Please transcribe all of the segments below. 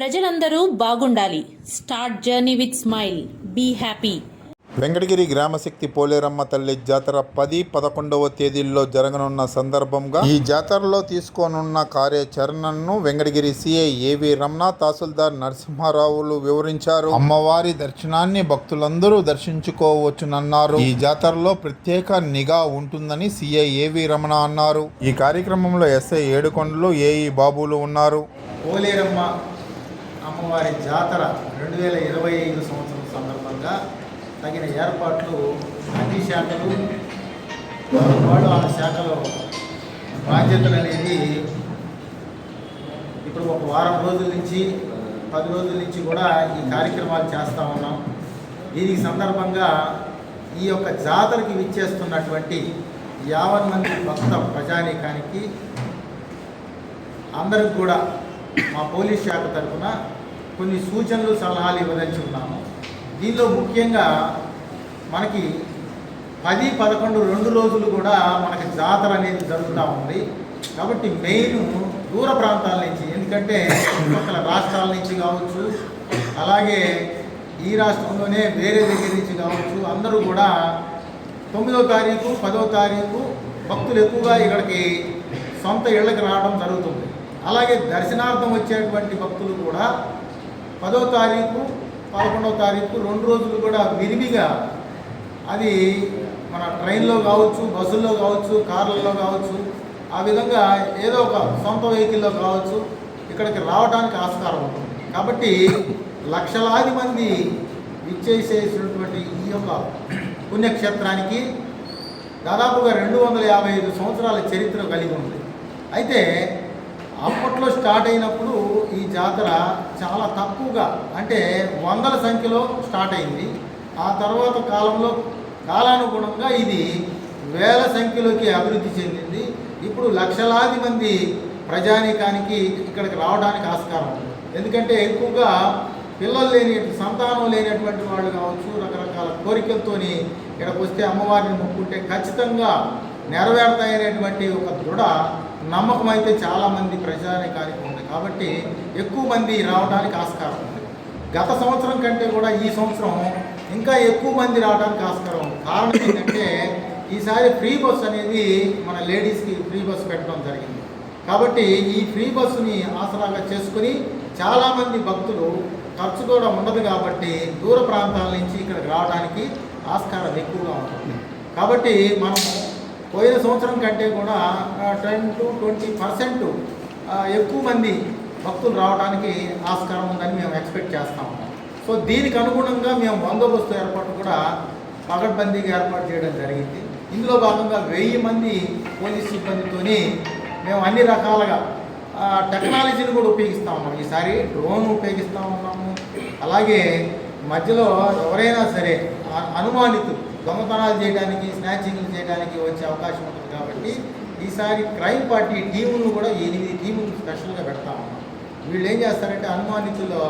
ప్రజలందరూ బాగుండాలి. Start journey with smile. Be happy. Venkatagiri గ్రామశక్తి Poleramma తల్లి జాతర పది పదకొండవ తేదీల్లో జరగనున్న సందర్భంగా ఈ జాతరలో తీసుకోనున్న కార్యాచరణను వెంకటగిరి సిఐ ఏవి రమణ తహసీల్దార్ నరసింహారావులు వివరించారు. అమ్మవారి దర్శనాన్ని భక్తులందరూ దర్శించుకోవచ్చునన్నారు. ఈ జాతరలో ప్రత్యేక నిఘా ఉంటుందని సిఐ ఏవి రమణ అన్నారు. ఈ కార్యక్రమంలో ఎస్ఐ ఏడుకొండలు ఏఈ బాబులు ఉన్నారు. పోలేరమ్మ అమ్మవారి జాతర రెండు వేల ఇరవై ఐదు సంవత్సరం సందర్భంగా తగిన ఏర్పాట్లు అన్ని శాఖలు వాళ్ళు ఆ శాఖలో బాధ్యతలు అనేది ఇప్పుడు ఒక వారం రోజుల నుంచి పది రోజుల నుంచి కూడా ఈ కార్యక్రమాలు చేస్తూ ఉన్నాం. దీనికి సందర్భంగా ఈ యొక్క జాతరకి విచ్చేస్తున్నటువంటి యావన్ మంది భక్త ప్రజానీకానికి అందరికి కూడా మా పోలీస్ శాఖ తరఫున కొన్ని సూచనలు సలహాలు ఇవ్వదలిచి ఉన్నాము. దీనిలో ముఖ్యంగా మనకి పది పదకొండు రెండు రోజులు కూడా మనకి జాతర అనేది జరుగుతూ ఉంది. కాబట్టి మెయిన్ దూర ప్రాంతాల నుంచి ఎందుకంటే పక్కల రాష్ట్రాల నుంచి కావచ్చు అలాగే ఈ రాష్ట్రంలోనే వేరే దగ్గర నుంచి కావచ్చు అందరూ కూడా తొమ్మిదో తారీఖు పదో తారీఖు భక్తులు ఎక్కువగా ఇక్కడికి సొంత ఇళ్ళకి రావడం జరుగుతుంది. అలాగే దర్శనార్థం వచ్చేటువంటి భక్తులు కూడా పదో తారీఖు పదకొండవ తారీఖు రెండు రోజులు కూడా విరివిగా అది మన ట్రైన్లో కావచ్చు బస్సుల్లో కావచ్చు కార్లలో కావచ్చు ఆ విధంగా ఏదో ఒక సొంత వెహికల్లో కావచ్చు ఇక్కడికి రావడానికి ఆస్కారం ఉంటుంది. కాబట్టి లక్షలాది మంది విచ్చేసేసినటువంటి ఈ యొక్క పుణ్యక్షేత్రానికి దాదాపుగా రెండు వందల యాభై ఐదు సంవత్సరాల చరిత్ర కలిగి ఉంది. అయితే అప్పట్లో స్టార్ట్ అయినప్పుడు ఈ జాతర చాలా తక్కువగా అంటే వందల సంఖ్యలో స్టార్ట్ అయింది. ఆ తర్వాత కాలంలో కాలానుగుణంగా ఇది వేల సంఖ్యలోకి అభివృద్ధి చెందింది. ఇప్పుడు లక్షలాది మంది ప్రజానీకానికి ఇక్కడికి రావడానికి ఆస్కారం ఉంది. ఎందుకంటే ఎక్కువగా పిల్లలు లేని సంతానం లేనటువంటి వాళ్ళు కావచ్చు రకరకాల కోరికలతోని ఇక్కడికి వస్తే అమ్మవారిని మొక్కుంటే ఖచ్చితంగా నెరవేరుతాయనేటువంటి ఒక దృఢ నమ్మకం అయితే చాలామంది ప్రజానికానికి ఉంది. కాబట్టి ఎక్కువ మంది రావడానికి ఆస్కారం ఉంది. గత సంవత్సరం కంటే కూడా ఈ సంవత్సరం ఇంకా ఎక్కువ మంది రావడానికి ఆస్కారం ఉంది. కారణం ఏంటంటే ఈసారి ఫ్రీ బస్ అనేది మన లేడీస్కి ఫ్రీ బస్ పెట్టడం జరిగింది. కాబట్టి ఈ ఫ్రీ బస్సుని ఆసరాగా చేసుకుని చాలామంది భక్తులు ఖర్చు కూడా ఉండదు కాబట్టి దూర ప్రాంతాల నుంచి ఇక్కడికి రావడానికి ఆస్కారం ఎక్కువగా ఉంటుంది. కాబట్టి మనం పోయిన సంవత్సరం కంటే కూడా టెన్ టు ట్వంటీ పర్సెంట్ ఎక్కువ మంది భక్తులు రావడానికి ఆస్కారం ఉందని మేము ఎక్స్పెక్ట్ చేస్తూ ఉన్నాం. సో దీనికి అనుగుణంగా మేము బందోబస్తు ఏర్పాటు కూడా పగడ్బందీగా ఏర్పాటు చేయడం జరిగింది. ఇందులో భాగంగా వెయ్యి మంది పోలీస్ సిబ్బందితోని మేము అన్ని రకాలుగా టెక్నాలజీని కూడా ఉపయోగిస్తూ ఉన్నాం. ఈసారి డ్రోన్ ఉపయోగిస్తూ ఉన్నాము. అలాగే మధ్యలో ఎవరైనా సరే అనుమానితులు దొంగతనాలు చేయడానికి స్నాచింగ్లు చేయడానికి వచ్చే అవకాశం ఉంటుంది కాబట్టి ఈసారి క్రైమ్ పార్టీ టీములను కూడా ఎనిమిది టీములు స్పెషల్గా పెడతా ఉన్నాం. వీళ్ళు ఏం చేస్తారంటే అనుమానితులు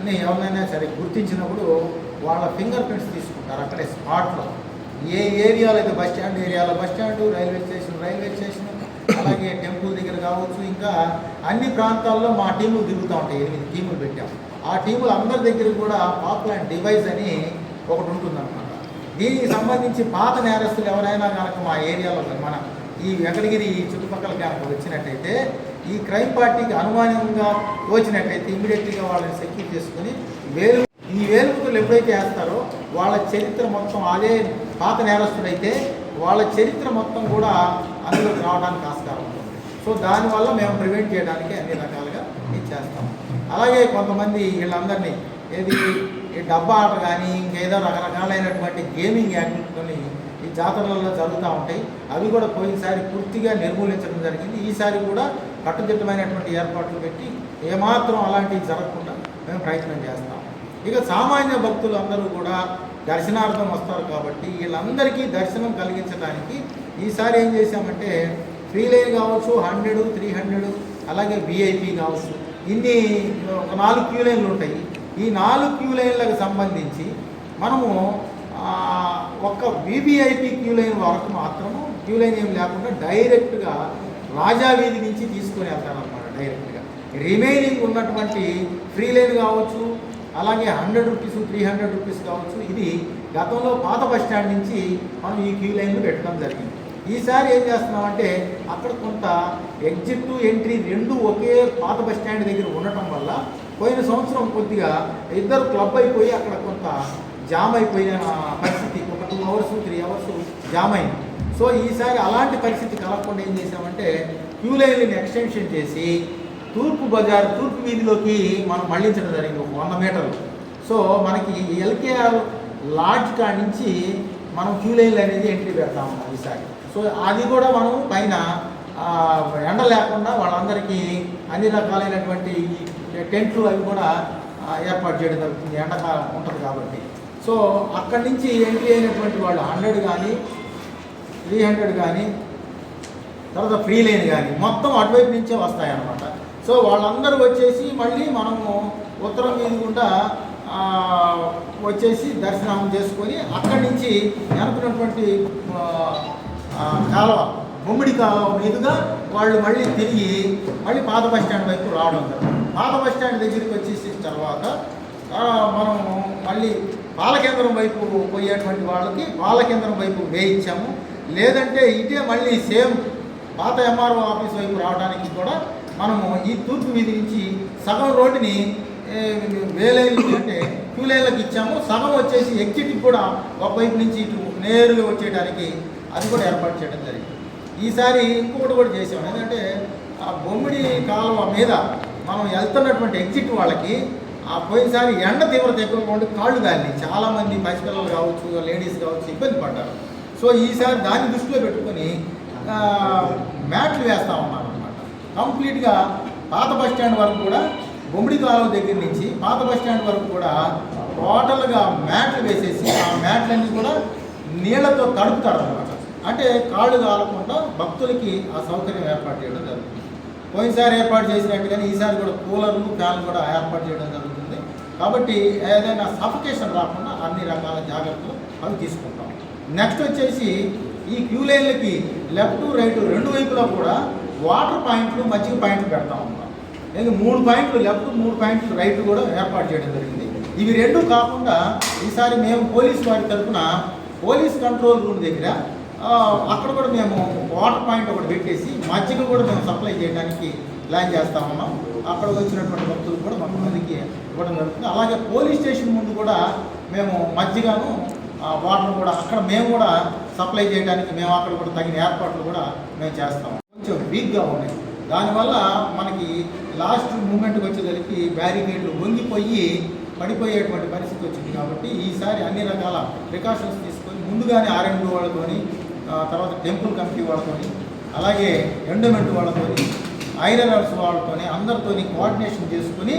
అని ఎవరినైనా సరే గుర్తించినప్పుడు వాళ్ళ ఫింగర్ ప్రింట్స్ తీసుకుంటారు అక్కడే స్పాట్లో. ఏ ఏరియాలో అయితే బస్ స్టాండ్ ఏరియాలో bus stand railway station railway station అలాగే టెంపుల్ దగ్గర కావచ్చు ఇంకా అన్ని ప్రాంతాల్లో మా టీములు తిరుగుతూ ఉంటాయి. ఎనిమిది టీములు పెట్టాం. ఆ టీములు అందరి దగ్గర కూడా పాపులర్ డివైస్ అని ఒకటి ఉంటుందన్నమాట. దీనికి సంబంధించి పాత నేరస్తులు ఎవరైనా కనుక మా ఏరియాలో మన ఈ వెంకటగిరి ఈ చుట్టుపక్కల కనుక వచ్చినట్టయితే ఈ క్రైమ్ పార్టీకి అనుమానంగా వచ్చినట్టయితే ఇమీడియట్గా వాళ్ళని సెక్యూర్ చేసుకుని వేలు ఈ వేలుకులు ఎప్పుడైతే వేస్తారో వాళ్ళ చరిత్ర మొత్తం అదే పాత నేరస్తుడైతే వాళ్ళ చరిత్ర మొత్తం కూడా అందులోకి రావడానికి ఆస్కారం ఉంటుంది సో దానివల్ల మేము ప్రివెంట్ చేయడానికి అన్ని రకాలుగా ఇది చేస్తాం. అలాగే కొంతమంది వీళ్ళందరినీ ఏది ఈ డబ్బా ఆట కానీ ఇంకేదో రకరకాలైనటువంటి గేమింగ్ యాక్టివిటీని ఈ జాతరలలో జరుగుతూ ఉంటాయి. అవి కూడా పోయినసారి పూర్తిగా నిర్మూలించడం జరిగింది. ఈసారి కూడా కట్టుదిట్టమైనటువంటి ఏర్పాట్లు పెట్టి ఏమాత్రం అలాంటివి జరగకుండా మేము ప్రయత్నం చేస్తాం. ఇక సామాన్య భక్తులు అందరూ కూడా దర్శనార్థం వస్తారు కాబట్టి వీళ్ళందరికీ దర్శనం కలిగించడానికి ఈసారి ఏం చేశామంటే ఫ్రీ లైన్ కావచ్చు హండ్రెడ్ త్రీ హండ్రెడ్ అలాగే విఐపి కావచ్చు. ఇన్ని ఒక నాలుగు క్యూ లైన్లు ఉంటాయి. ఈ నాలుగు క్యూ లైన్లకు సంబంధించి మనము ఒక్క వీవీఐపీ క్యూ లైన్ వరకు మాత్రము క్యూ లైన్ ఏం లేకుండా డైరెక్ట్గా రాజా వీధి నుంచి తీసుకుని వెళ్తారనమాట డైరెక్ట్గా. రిమైనింగ్ ఉన్నటువంటి ఫ్రీ లైన్ కావచ్చు అలాగే hundred rupees three hundred rupees కావచ్చు ఇది గతంలో పాత బస్ స్టాండ్ నుంచి మనం ఈ క్యూ లైన్లు పెట్టడం జరిగింది. ఈసారి ఏం చేస్తున్నామంటే అక్కడ కొంత ఎగ్జిట్ ఎంట్రీ రెండు ఒకే పాత బస్ స్టాండ్ దగ్గర ఉండటం వల్ల పోయిన సంవత్సరం కొద్దిగా ఇద్దరు క్లబ్ అయిపోయి అక్కడ కొంత జామ్ అయిపోయిన పరిస్థితి. ఒక two hours three hours jam అయింది. సో ఈసారి అలాంటి పరిస్థితి కలగకుండా ఏం చేసామంటే క్యూ లైన్లను ఎక్స్టెన్షన్ చేసి తూర్పు బజార్ తూర్పు వీధిలోకి మనం మళ్ళించడం జరిగింది ఒక వంద మీటర్లు. సో మనకి ఎల్కేఆర్ లాడ్జ్ కాడి నుంచి మనం క్యూ లైన్లు అనేది ఎంట్రీ పెడతాము ఈసారి. సో అది కూడా మనం పైన ఎండ లేకుండా వాళ్ళందరికీ అన్ని రకాలైనటువంటి టెంట్లు అవి కూడా ఏర్పాటు చేయడం జరుగుతుంది. ఎండకాలం ఉంటుంది కాబట్టి. సో అక్కడి నుంచి ఎంట్రీ అయినటువంటి వాళ్ళు హండ్రెడ్ కానీ త్రీ హండ్రెడ్ కానీ తర్వాత ఫ్రీ లైన్ కానీ మొత్తం అటువైపు నుంచే వస్తాయి అన్నమాట సో వాళ్ళందరూ వచ్చేసి మళ్ళీ మనము ఉత్తరం వీధి గుండా వచ్చేసి దర్శనం చేసుకొని అక్కడి నుంచి వెనుకున్నటువంటి కాలువ బొమ్మిడి కాలువ మీదుగా వాళ్ళు మళ్ళీ తిరిగి మళ్ళీ పాత బస్ స్టాండ్ వైపు రావడం పాత బస్ స్టాండ్ దగ్గరికి వచ్చేసిన తర్వాత మనము మనం మళ్ళీ బాలకేంద్రం వైపు పోయేటువంటి వాళ్ళకి బాలకేంద్రం వైపు వేయించాము. లేదంటే ఇటే మళ్ళీ సేమ్ పాత ఎంఆర్ఓ ఆఫీస్ వైపు రావడానికి కూడా మనము ఈ తూర్పు వీధి నుంచి సగం రోడ్డుని వేలైన్లు అంటే టూ లైన్లకు ఇచ్చాము. సగం వచ్చేసి ఎగ్జిట్కి కూడా ఒకవైపు నుంచి ఇటు నేరుగా వచ్చేయడానికి అది కూడా ఏర్పాటు చేయడం జరిగింది. ఈసారి ఇంకొకటి కూడా చేసాం. ఏంటంటే ఆ బొమ్మిడి కాలువ మీద మనం వెళ్తున్నటువంటి ఎగ్జిట్ వాళ్ళకి ఆ పోయినసారి ఎండ తీవ్రత ఎక్కువగా ఉండి కాళ్ళు దాన్ని చాలామంది పసిపిల్లలు కావచ్చు లేడీస్ కావచ్చు ఇబ్బంది పడ్డారు. సో ఈసారి దాన్ని దృష్టిలో పెట్టుకొని మ్యాట్లు వేస్తూ ఉన్నాను అనమాట కంప్లీట్గా పాత బస్ స్టాండ్ వరకు కూడా బొమ్మిడి కాలువ దగ్గర నుంచి పాత బస్ స్టాండ్ వరకు కూడా టోటల్గా మ్యాట్లు వేసేసి ఆ మ్యాట్లన్నీ కూడా నీళ్ళతో తడుపుతారు అనమాట అంటే కాళ్ళు కాలకుండా భక్తులకి ఆ సౌకర్యం ఏర్పాటు చేయడం జరుగుతుంది. పోయినసారి ఏర్పాటు చేసినట్టుగానే ఈసారి కూడా కూలర్లు ఫ్యాన్లు కూడా ఏర్పాటు చేయడం జరుగుతుంది. కాబట్టి ఏదైనా సఫికేషన్ రాకుండా అన్ని రకాల జాగ్రత్తలు అవి తీసుకుంటాం. నెక్స్ట్ వచ్చేసి ఈ క్యూ లైన్లకి లెఫ్ట్ రైట్ రెండు వైపులా కూడా వాటర్ పాయింట్లు మజ్జిగ పాయింట్లు పెడతా ఉంటాం ఇది మూడు పాయింట్లు లెఫ్ట్ మూడు పాయింట్లు రైట్ కూడా ఏర్పాటు చేయడం జరిగింది. ఇవి రెండు కాకుండా ఈసారి మేము పోలీస్ వారి తరఫున పోలీస్ కంట్రోల్ రూమ్ దగ్గర అక్కడ కూడా మేము వాటర్ పాయింట్ ఒకటి పెట్టేసి మజ్జిగ కూడా మేము సప్లై చేయడానికి ప్లాన్ చేస్తా ఉన్నాం. అక్కడ వచ్చినటువంటి భక్తులు కూడా మాకు మందికి ఇవ్వడం జరుగుతుంది. అలాగే పోలీస్ స్టేషన్ ముందు కూడా మేము మజ్జిగను వాటర్ కూడా అక్కడ మేము కూడా సప్లై చేయడానికి మేము అక్కడ కూడా తగిన ఏర్పాట్లు కూడా మేము చేస్తాం. కొంచెం వీక్గా ఉన్నాయి. దానివల్ల మనకి లాస్ట్ మూమెంట్కి వచ్చేసరికి బ్యారికేడ్లు వంగిపోయి పడిపోయేటువంటి పరిస్థితి వచ్చింది కాబట్టి ఈసారి అన్ని రకాల ప్రికాషన్స్ తీసుకొని ముందుగానే ఆర్ఎండ్ వాళ్ళతోని తర్వాత టెంపుల్ కమిటీ వాళ్ళతోని అలాగే ఎండోమెంట్ వాళ్ళతోని ఐరనర్స్ వాళ్ళతోని అందరితోని కోఆర్డినేషన్ చేసుకుని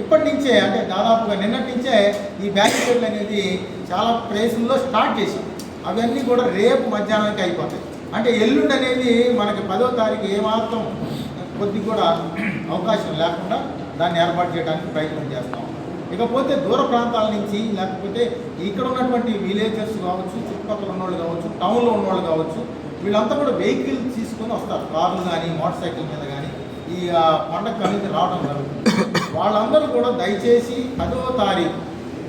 ఇప్పటి నుంచే అంటే దాదాపుగా నిన్నటి నుంచే ఈ బ్యారికేడ్లు అనేది చాలా ప్లేసుల్లో స్టార్ట్ చేసాం అవన్నీ కూడా రేపు మధ్యాహ్నానికి అయిపోతాయి. అంటే ఎల్లుండి అనేది మనకి పదో తారీఖు ఏమాత్రం కొద్ది కూడా అవకాశం లేకుండా దాన్ని ఏర్పాటు చేయడానికి ప్రయత్నం చేస్తాం. ఇకపోతే దూర ప్రాంతాల నుంచి లేకపోతే ఇక్కడ ఉన్నటువంటి విలేజర్స్ కావచ్చు చుట్టుపక్కల ఉన్నవాళ్ళు కావచ్చు టౌన్లో ఉన్నవాళ్ళు కావచ్చు వీళ్ళంతా కూడా వెహికల్ తీసుకొని వస్తారు. కార్లు కానీ మోటార్ సైకిల్ మీద కానీ ఈ పండగ అనేది రావడం జరుగుతుంది. వాళ్ళందరూ కూడా దయచేసి పదో తారీఖు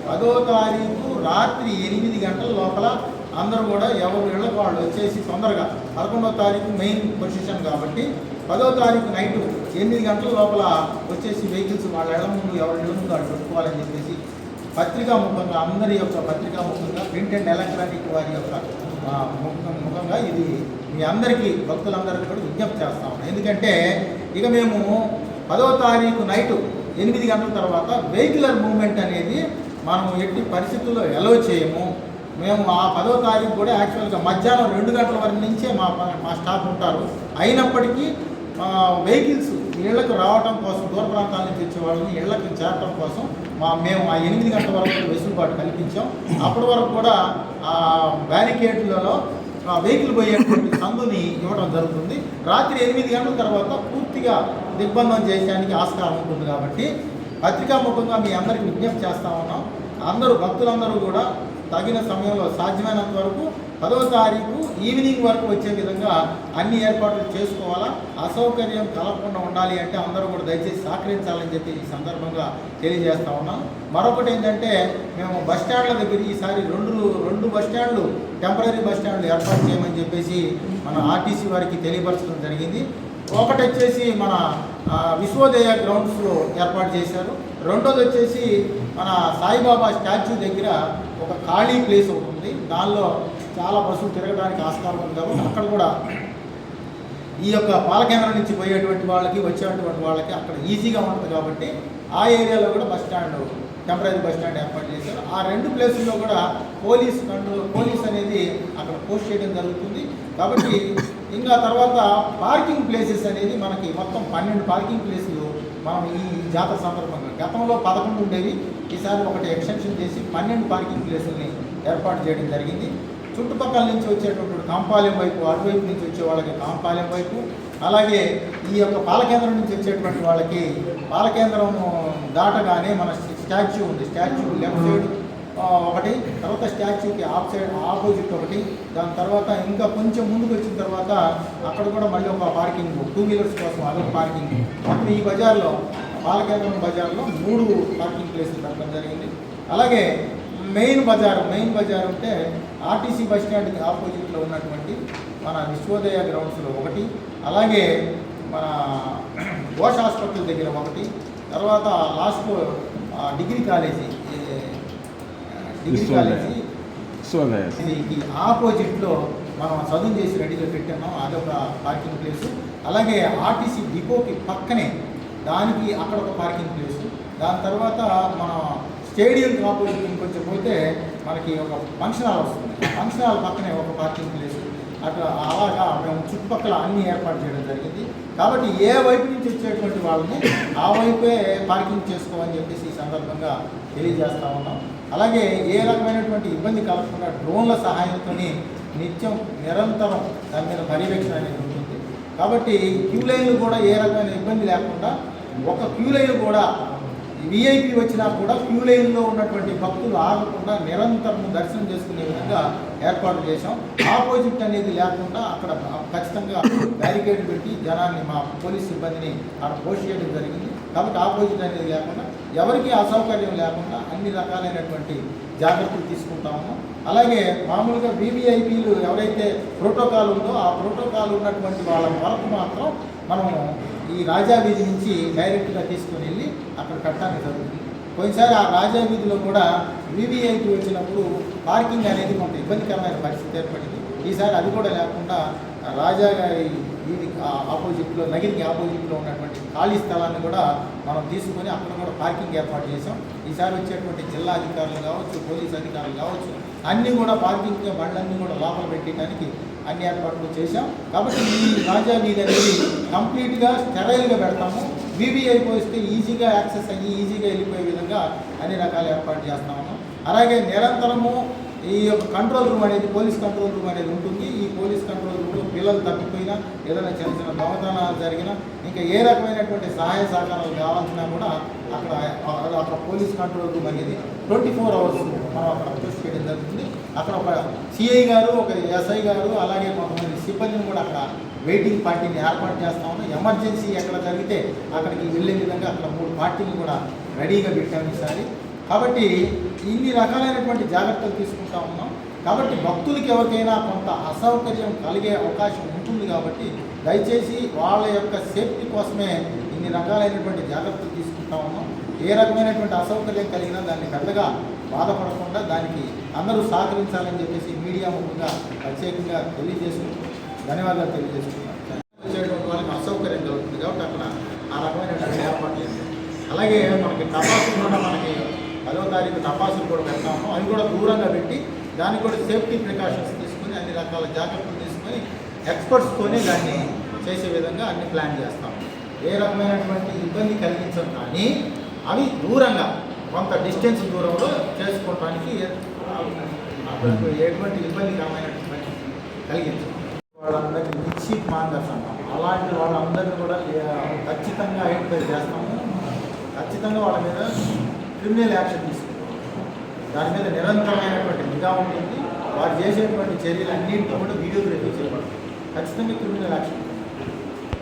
పదో తారీఖు రాత్రి ఎనిమిది గంటల లోపల అందరూ కూడా ఎవరు ఇళ్ళకు వాళ్ళు వచ్చేసి తొందరగా పదకొండవ తారీఖు మెయిన్ పొజిషన్ కాబట్టి పదో తారీఖు నైట్ ఎనిమిది గంటల లోపల వచ్చేసి వెహికల్స్ వాళ్ళ ఇళ్ళ ముందు ఎవరి ఇళ్ళ ముందు వాళ్ళు పెట్టుకోవాలని చెప్పేసి పత్రికా ముఖంగా అందరి యొక్క పత్రికా ముఖంగా ప్రింట్ అండ్ ఎలక్ట్రానిక్ వారి యొక్క ముఖం ముఖంగా ఇది మీ అందరికీ భక్తులందరికీ కూడా విజ్ఞప్తి చేస్తా ఉన్నాం. ఎందుకంటే ఇక మేము పదో తారీఖు నైట్ ఎనిమిది గంటల తర్వాత వెహికులర్ మూవ్మెంట్ అనేది మనం ఎట్టి పరిస్థితుల్లో ఎలవ్ చేయము. మేము ఆ పదో తారీఖు కూడా యాక్చువల్గా మధ్యాహ్నం రెండు గంటల వరకు నుంచే మా మా స్టాఫ్ ఉంటారు. అయినప్పటికీ వెహికల్స్ ఇళ్ళకు రావటం కోసం దూర ప్రాంతాల నుంచి వచ్చే వాళ్ళని ఇళ్ళకు చేరటం కోసం మా మేము ఆ ఎనిమిది గంటల వరకు వెసులుబాటు కల్పించాం. అప్పటి వరకు కూడా ఆ బ్యారికేడ్లలో ఆ వెహికల్ పోయేటువంటి సందుని ఇవ్వడం జరుగుతుంది. రాత్రి ఎనిమిది గంటల తర్వాత పూర్తిగా దిగ్బంధం చేయడానికి ఆస్కారం ఉంటుంది కాబట్టి పత్రికాముఖంగా మీ అందరికి విజ్ఞప్తి చేస్తా ఉన్నాం. అందరూ భక్తులందరూ కూడా తగిన సమయంలో సాధ్యమైనంత వరకు పదవ తారీఖు ఈవినింగ్ వరకు వచ్చే విధంగా అన్ని ఏర్పాట్లు చేసుకోవాలా? అసౌకర్యం కలగకుండా ఉండాలి అంటే అందరూ కూడా దయచేసి సహకరించాలని చెప్పి ఈ సందర్భంగా తెలియజేస్తా ఉన్నాం. మరొకటి ఏంటంటే మేము బస్ స్టాండ్ల దగ్గర ఈసారి రెండు రెండు బస్ స్టాండ్లు టెంపరీ బస్ స్టాండ్లు ఏర్పాటు చేయమని చెప్పేసి మన ఆర్టీసీ వారికి తెలియపరచడం జరిగింది. ఒకటి వచ్చేసి మన విశ్వోదయ గ్రౌండ్స్లో ఏర్పాటు చేశారు. రెండోది వచ్చేసి మన సాయిబాబా స్టాచ్యూ దగ్గర ఒక ఖాళీ ప్లేస్ ఒకటి ఉంది. దానిలో చాలా బస్సులు తిరగడానికి ఆస్కారం ఉంది కాబట్టి అక్కడ కూడా ఈ యొక్క పాలకేంద్రం నుంచి పోయేటువంటి వాళ్ళకి వచ్చేటువంటి వాళ్ళకి అక్కడ ఈజీగా ఉంటుంది కాబట్టి ఆ ఏరియాలో కూడా bus stand temporary bus stand ఏర్పాటు చేశారు. ఆ రెండు ప్లేసుల్లో కూడా పోలీస్ కంట్రోల్ పోలీస్ అనేది అక్కడ పోస్ట్ చేయడం జరుగుతుంది. కాబట్టి ఇంకా తర్వాత పార్కింగ్ ప్లేసెస్ అనేది మనకి మొత్తం పన్నెండు పార్కింగ్ ప్లేసులు మనం ఈ జాతర సందర్భంగా గతంలో పదకొండు ఉండేవి ఈసారి ఒకటి ఎక్స్టెన్షన్ చేసి పన్నెండు పార్కింగ్ ప్లేసుల్ని ఏర్పాటు చేయడం జరిగింది. చుట్టుపక్కల నుంచి వచ్చేటటువంటి కాంపాలెం వైపు అటువైపు నుంచి వచ్చే వాళ్ళకి కాంపాలెం వైపు అలాగే ఈ యొక్క పాలకేంద్రం నుంచి వచ్చేటువంటి వాళ్ళకి పాలకేంద్రం దాటగానే మన స్టాచ్యూ ఉంది. స్టాచ్యూ లెఫ్ట్ సైడ్ ఒకటి తర్వాత స్టాచ్యూకి ఆప్ సైడ్ ఆపోజిట్ ఒకటి దాని తర్వాత ఇంకా కొంచెం ముందుకు వచ్చిన తర్వాత అక్కడ కూడా మళ్ళీ ఒక పార్కింగ్ టూ వీలర్స్ కోసం అదొక పార్కింగ్. అప్పుడు ఈ బజార్లో పాలకేంద్రం బజార్లో మూడు పార్కింగ్ ప్లేసులు పెట్టడం జరిగింది. అలాగే మెయిన్ బజార్ మెయిన్ బజార్ అంటే ఆర్టీసీ బస్ స్టాండ్కి ఆపోజిట్లో ఉన్నటువంటి మన విశ్వోదయ గ్రౌండ్స్లో ఒకటి అలాగే మన ఘోష్ హాస్పిటల్ దగ్గర ఒకటి తర్వాత లాస్ట్ డిగ్రీ కాలేజీ. విశ్వోదయ. దీనికి ఆపోజిట్లో మనం చదువు చేసి రెడీగా పెట్టాము అదొక పార్కింగ్ ప్లేసు అలాగే ఆర్టీసీ డిపోకి పక్కనే దానికి అక్కడ ఒక పార్కింగ్ ప్లేసు దాని తర్వాత మన స్టేడియంకి ఆపోజిట్ ఇంకొంచెం పోతే మనకి ఒక ఫంక్షన్ హాల్ వస్తుంది. ఫంక్షన్ హాల్ పక్కనే ఒక పార్కింగ్ ప్లేసు అట్లా అలాగా మేము చుట్టుపక్కల అన్ని ఏర్పాటు చేయడం జరిగింది. కాబట్టి ఏ వైపు నుంచి వచ్చేటువంటి వాళ్ళని ఆ వైపే పార్కింగ్ చేసుకోమని చెప్పేసి ఈ సందర్భంగా తెలియజేస్తా ఉన్నాం. అలాగే ఏ రకమైనటువంటి ఇబ్బంది కలగకుండా డ్రోన్ల సహాయంతో నిత్యం నిరంతరం దాని మీద పర్యవేక్షణ అనేది ఉంటుంది. కాబట్టి క్యూ లైన్లు కూడా ఏ రకమైన ఇబ్బంది లేకుండా ఒక క్యూ లైన్ కూడా విఐపి వచ్చినా కూడా క్యూ లైన్లో ఉన్నటువంటి భక్తులు ఆగకుండా నిరంతరం దర్శనం చేసుకునే విధంగా ఏర్పాటు చేశాం. ఆపోజిట్ అనేది లేకుండా అక్కడ ఖచ్చితంగా బ్యారికేడ్ పెట్టి జనాన్ని మా పోలీస్ సిబ్బందిని అక్కడ పోస్ట్ చేయడం జరిగింది. కాబట్టి ఆపోజిట్ అనేది లేకుండా ఎవరికీ అసౌకర్యం లేకుండా అన్ని రకాలైనటువంటి జాగ్రత్తలు తీసుకుంటాము అలాగే మామూలుగా వీవీఐపీలు ఎవరైతే ప్రోటోకాల్ ఉందో ఆ ప్రోటోకాల్ ఉన్నటువంటి వాళ్ళ వరకు మాత్రం మనము ఈ రాజా వీధి నుంచి డైరెక్ట్గా తీసుకొని వెళ్ళి అక్కడ కట్టడానికి జరుగుతుంది. కొన్నిసారి ఆ రాజా వీధిలో కూడా వివిఐపి వచ్చినప్పుడు పార్కింగ్ అనేది కొంత ఇబ్బందికరమైన పరిస్థితి ఏర్పడింది. ఈసారి అది కూడా లేకుండా రాజా గారి వీధి ఆపోజిట్లో నగిరికి ఆపోజిట్లో ఉన్నటువంటి ఖాళీ స్థలాన్ని కూడా మనం తీసుకొని అక్కడ కూడా పార్కింగ్ ఏర్పాటు చేసాం ఈసారి వచ్చేటువంటి జిల్లా అధికారులు కావచ్చు పోలీస్ అధికారులు కావచ్చు అన్నీ కూడా పార్కింగ్ బండ్లన్నీ కూడా లోపల పెట్టడానికి అన్ని ఏర్పాట్లు చేశాం. కాబట్టి ఈ రాజా వీధి అనేది కంప్లీట్గా స్టెరైల్గా పెడతాము. వీవీఐ వస్తే ఈజీగా యాక్సెస్ అయ్యి ఈజీగా వెళ్ళిపోయే విధంగా అన్ని రకాల ఏర్పాటు చేస్తున్నాము అలాగే నిరంతరము ఈ యొక్క కంట్రోల్ రూమ్ అనేది పోలీస్ కంట్రోల్ రూమ్ అనేది ఉంటుంది. ఈ పోలీస్ కంట్రోల్ రూమ్ పిల్లలు తప్పిపోయినా ఏదైనా చిన్న చిన్న దొంగతనాలు జరిగినా ఇంకా ఏ రకమైనటువంటి సహాయ సహకారాలు కావాల్సినా కూడా అక్కడ అక్కడ పోలీస్ కంట్రోల్ రూమ్ అనేది ట్వంటీ ఫోర్ అవర్స్ మనం అక్కడ పోస్ట్ చేయడం జరుగుతుంది. అక్కడ ఒక సిఐ గారు ఒక ఎస్ఐ గారు అలాగే కొంతమంది సిబ్బందిని కూడా అక్కడ వెయిటింగ్ పార్టీని ఏర్పాటు చేస్తా ఉన్నాం. ఎమర్జెన్సీ ఎక్కడ జరిగితే అక్కడికి వెళ్ళే విధంగా అక్కడ మూడు పార్టీని కూడా రెడీగా పెట్టాము ఈసారి. కాబట్టి ఇన్ని రకాలైనటువంటి జాగ్రత్తలు తీసుకుంటా ఉన్నాం. కాబట్టి భక్తులకి ఎవరికైనా కొంత అసౌకర్యం కలిగే అవకాశం ఉంటుంది కాబట్టి దయచేసి వాళ్ళ యొక్క సేఫ్టీ కోసమే ఇన్ని రకాలైనటువంటి జాగ్రత్తలు తీసుకుంటా ఉన్నాం. ఏ రకమైనటువంటి అసౌకర్యం కలిగినా దాన్ని పెద్దగా బాధపడకుండా దానికి అందరూ సహకరించాలని చెప్పేసి మీడియా ముఖ్యంగా ప్రత్యేకంగా తెలియజేసుకుంటూ ధన్యవాదాలు తెలియజేసుకుంటున్నాం. వచ్చేటువంటి వాళ్ళకి అసౌకర్యం కలుగుతుంది కాబట్టి అక్కడ ఆ రకమైనటువంటి ఏర్పాట్లు అలాగే మనకి తపాసులు కూడా మనకి పదో తారీఖు తపాసులు కూడా పెడతాము అవి కూడా దూరంగా పెట్టి దానికి కూడా సేఫ్టీ ప్రికాషన్స్ తీసుకుని అన్ని రకాల జాగ్రత్తలు తీసుకొని ఎక్స్పర్ట్స్తోనే దాన్ని చేసే విధంగా అన్ని ప్లాన్ చేస్తాం. ఏ రకమైనటువంటి ఇబ్బంది కలిగించం కానీ అవి దూరంగా కొంత డిస్టెన్స్ దూరంలో చేసుకోవటానికి ఎటువంటి ఇబ్బందికరమైనటువంటి కలిగించం. వాళ్ళందరికీ మిక్సీ మాంగర్స్ అంటాం అలాంటి వాళ్ళందరినీ కూడా ఖచ్చితంగా ఐడెంటిఫై చేస్తాము. ఖచ్చితంగా వాళ్ళ మీద క్రిమినల్ యాక్షన్ తీసుకుంటాం. దాని మీద నిరంతరమైనటువంటి నిఘా ఉంటుంది. వారు చేసేటువంటి చర్యలు అన్నింటితో కూడా వీడియోగ్రఫీ చేయబడదు ఖచ్చితంగా క్రిమినల్ యాక్షన్.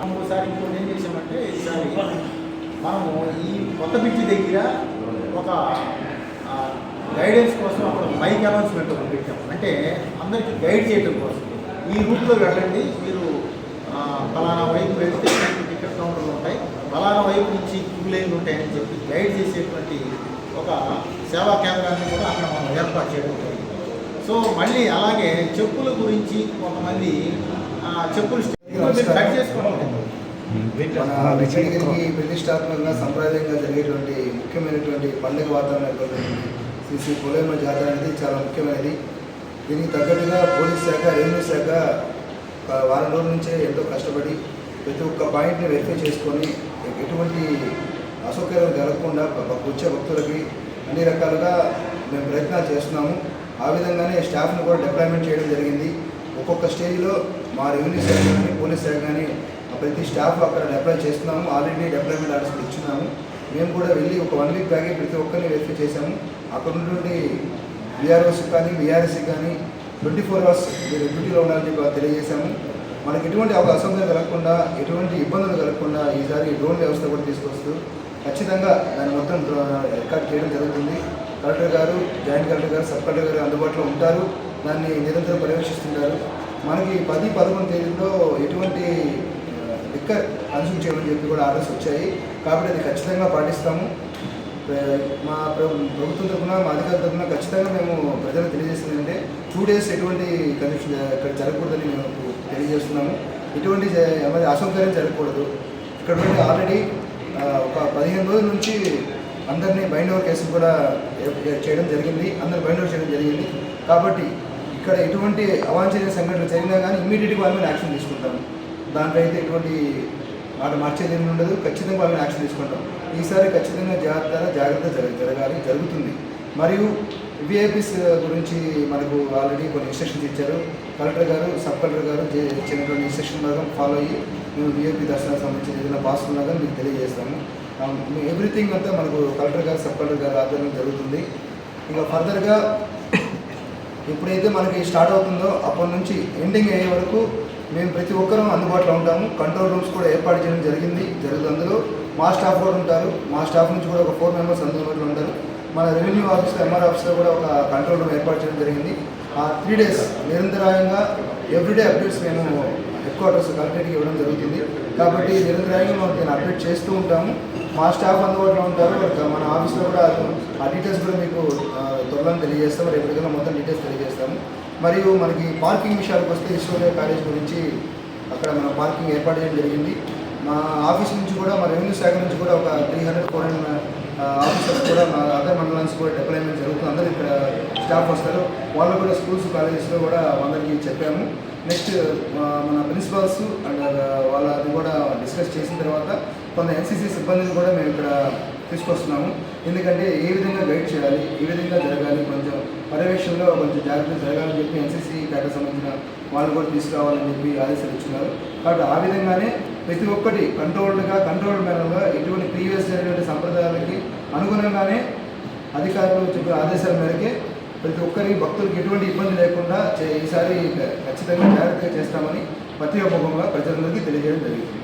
ఇంకోసారి ఇంకోటి ఏం చేసామంటే ఈసారి మనము ఈ కొత్త బిడ్జి దగ్గర ఒక గైడెన్స్ కోసం అక్కడ మైక్ అనౌన్స్మెంట్ ఒకటి పెట్టాము. అంటే అందరికీ గైడ్ చేయడం కోసం. ఈ రూట్లో వెళ్ళండి. మీరు ఫలానా వైపు వెళ్తే టికెట్ కౌంటర్లు ఉంటాయి. ఫలానా వైపు నుంచి క్యూ లైన్లు ఉంటాయని చెప్పి గైడ్ చేసేటువంటి ఒక సేవా కేంద్రాన్ని కూడా అక్కడ మనం ఏర్పాటు చేయడం జరిగింది. సో మళ్ళీ అలాగే చెప్పుల గురించి కొంతమంది ఆ, చెప్పులు కట్ చేసుకోండి. మన వెంకటగిరికి ప్రతిష్టాత్మకంగా సంప్రదాయంగా జరిగేటువంటి ముఖ్యమైనటువంటి పండుగ వాతావరణం శ్రీ శ్రీ పోలేమ జాతర అనేది చాలా ముఖ్యమైనది. దీనికి తగ్గట్టుగా పోలీస్ శాఖ రెవెన్యూ శాఖ వారం రోజుల నుంచే ఎంతో కష్టపడి ప్రతి ఒక్క పాయింట్ని వెరిఫై చేసుకొని ఎటువంటి అసౌకర్యం కలగకుండా భ- వచ్చే భక్తులకి అన్ని రకాలుగా మేము ప్రయత్నాలు చేస్తున్నాము. ఆ విధంగానే స్టాఫ్ను కూడా డిప్లాయ్మెంట్ చేయడం జరిగింది. ఒక్కొక్క స్టేజ్లో మా రెవెన్యూ శాఖ కానీ పోలీస్ శాఖ కానీ ప్రతి స్టాఫ్ అక్కడ డిప్లాయ్ చేస్తున్నాము. ఆల్రెడీ డిప్లాయ్మెంట్ ఆర్డర్స్ ఇచ్చున్నాము మేము కూడా వెళ్ళి ఒక వన్ వీక్ బ్యాగే ప్రతి ఒక్కరిని వెరిఫై చేశాము. అక్కడ ఉన్నటువంటి బీఆర్ఓస్ కానీ బీఆర్ఎస్సీ కానీ ట్వంటీ ఫోర్ అవర్స్ మీరు డ్యూటీలో ఉండాలని చెప్పి తెలియజేశాము. మనకి ఎటువంటి అవకాశం అసౌకర్యం కలగకుండా ఎటువంటి ఇబ్బందులు కలగకుండా ఈసారి డ్రోన్ వ్యవస్థ కూడా తీసుకొస్తూ ఖచ్చితంగా దాన్ని మొత్తం రికార్డ్ చేయడం జరుగుతుంది. కలెక్టర్ గారు జాయింట్ కలెక్టర్ గారు సబ్ కలెక్టర్ గారు అందుబాటులో ఉంటారు. దాన్ని నిరంతరం పర్యవేక్షిస్తుంటారు. మనకి పది పదకొండు తేదీలో ఎటువంటి లిక్కర్ కన్సూమ్ చేయమని చెప్పి కూడా ఆర్డర్స్ వచ్చాయి. కాబట్టి అది ఖచ్చితంగా పాటిస్తాము. మా ప్రభుత్వం తరఫున మా అధికారుల తరఫున ఖచ్చితంగా మేము ప్రజలకు తెలియజేస్తుంది టూ డేస్ ఎటువంటి కన్సూమ్ ఇక్కడ జరగకూడదని మేము తెలియజేస్తున్నాము. ఎటువంటి అసౌకర్యం జరగకూడదు. ఇక్కడ ఆల్రెడీ ఒక పదిహేను రోజుల నుంచి అందరినీ బైండ్ ఓవర్ కేసులు కూడా చేయడం జరిగింది. అందరు బైండ్ ఓవర్ చేయడం జరిగింది. కాబట్టి ఇక్కడ ఎటువంటి అవాంఛనీయ సంఘటనలు జరిగినా కానీ ఇమీడియట్గా వాళ్ళ మీద యాక్షన్ తీసుకుంటాము దాంట్లో అయితే ఎటువంటి మాట మార్చేది ఏమి ఉండదు. ఖచ్చితంగా వాళ్ళని యాక్షన్ తీసుకుంటాం. ఈసారి ఖచ్చితంగా జాగ్రత్త జాగ్రత్త జరగ జరగాలి జరుగుతుంది. మరియు విఐపీస్ గురించి మనకు ఆల్రెడీ కొన్ని ఇన్స్ట్రక్షన్స్ ఇచ్చారు. కలెక్టర్ గారు సబ్ కలెక్టర్ గారు చే- ఇచ్చినటువంటి ఇన్స్ట్రక్షన్ ప్రకారం ఫాలో అయ్యి మేము విఐపి దర్శనానికి సంబంధించిన ఏదైనా పాస్ ఉన్నా కానీ మీకు తెలియజేస్తాము. Um, ఎవ్రీథింగ్ అంతా మనకు కలెక్టర్ గారు సబ్ కలెక్టర్ గారు ఆధ్వర్యంలో జరుగుతుంది. ఇంకా ఫర్దర్గా ఎప్పుడైతే మనకి స్టార్ట్ అవుతుందో అప్పటి నుంచి ఎండింగ్ అయ్యే వరకు మేము ప్రతి ఒక్కరూ అందుబాటులో ఉంటాము. కంట్రోల్ రూమ్స్ కూడా ఏర్పాటు చేయడం జరిగింది జరుగుతుంది అందులో. మా స్టాఫ్ కూడా ఉంటారు. మా స్టాఫ్ నుంచి కూడా ఒక ఫోర్ మెంబర్స్ అందుబాటులో ఉంటారు. మన రెవెన్యూ ఆఫీస్లో ఎంఆర్ ఆఫీస్లో కూడా ఒక కంట్రోల్ రూమ్ ఏర్పాటు చేయడం జరిగింది. ఆ త్రీ డేస్ నిరంతరాయంగా ఎవ్రీడే అప్డేట్స్ మేము హెడ్ క్వార్టర్స్ కలెక్టరేట్కి ఇవ్వడం జరుగుతుంది. కాబట్టి నిరంతరాయంగా మనం దీన్ని అప్డేట్ చేస్తూ ఉంటాము. మా స్టాఫ్ అందుబాటులో ఉంటారు. మన ఆఫీస్లో కూడా ఆ డీటెయిల్స్ కూడా మీకు త్వరలో తెలియజేస్తాము. రేపు మొత్తం డీటెయిల్స్ తెలియజేస్తాము. మరియు మనకి పార్కింగ్ విషయాలకు వస్తే విశ్వోదయ కాలేజ్ గురించి అక్కడ మన పార్కింగ్ ఏర్పాటు చేయడం జరిగింది. మా ఆఫీస్ నుంచి కూడా మా రెవెన్యూ శాఖ నుంచి కూడా ఒక three hundred four hundred officers కూడా మా అదర్ మండలాన్స్ కూడా డిప్లాయ్మెంట్ జరుగుతుంది. అందరూ ఇక్కడ స్టాఫ్ వస్తారు. వాళ్ళు కూడా స్కూల్స్ కాలేజెస్లో కూడా అందరికీ చెప్పాము. నెక్స్ట్ uh, మన ప్రిన్సిపాల్స్ అండ్ uh, వాళ్ళది కూడా డిస్కస్ చేసిన తర్వాత కొంత ఎన్సీసీ సిబ్బందిని కూడా మేము ఇక్కడ తీసుకొస్తున్నాము. ఎందుకంటే ఏ విధంగా గైడ్ చేయాలి ఏ విధంగా జరగాలి కొంచెం పర్యవేక్షణలో కొంచెం జాగ్రత్త జరగాలని చెప్పి ఎన్సీసీ కేటర్ సంబంధించిన వాళ్ళు కూడా తీసుకురావాలని చెప్పి ఆదేశాలు ఇచ్చినారు కాబట్టి ఆ విధంగానే ప్రతి ఒక్కటి కంట్రోల్డ్గా కంట్రోల్డ్ మేనర్గా ఎటువంటి ప్రీవియస్ జరిగినటువంటి సంప్రదాయాలకి అనుగుణంగానే అధికారులు చెప్పిన ఆదేశాల మేరకే ప్రతి ఒక్కరికి భక్తులకు ఎటువంటి ఇబ్బంది లేకుండా చే- ఈసారి ఖచ్చితంగా జాగ్రత్తగా చేస్తామని పత్రికా ముఖంగా ప్రజలందరికీ తెలియజేయడం జరిగింది.